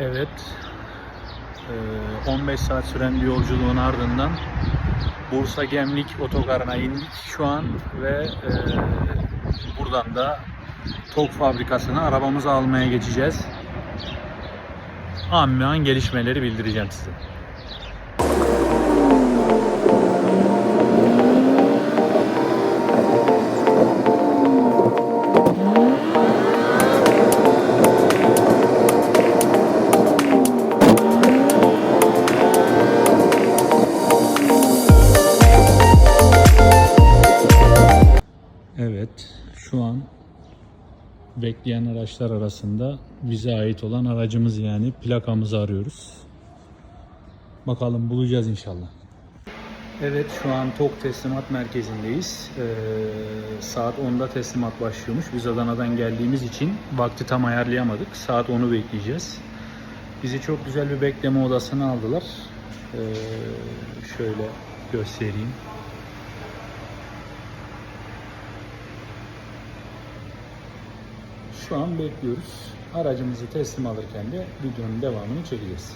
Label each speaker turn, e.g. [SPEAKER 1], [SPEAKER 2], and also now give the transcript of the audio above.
[SPEAKER 1] Evet. Ee, 15 saat süren bir yolculuğun ardından Bursa Gemlik otogarına indik şu an ve e, buradan da TOG fabrikasına arabamızı almaya geçeceğiz. An be an gelişmeleri bildireceğim size. Şu an bekleyen araçlar arasında bize ait olan aracımız yani plakamızı arıyoruz. Bakalım bulacağız inşallah. Evet şu an TOK teslimat merkezindeyiz. Ee, saat 10'da teslimat başlıyormuş. Biz Adana'dan geldiğimiz için vakti tam ayarlayamadık. Saat 10'u bekleyeceğiz. Bizi çok güzel bir bekleme odasına aldılar. Ee, şöyle göstereyim. Şu an bekliyoruz. Aracımızı teslim alırken de videonun devamını çekeceğiz.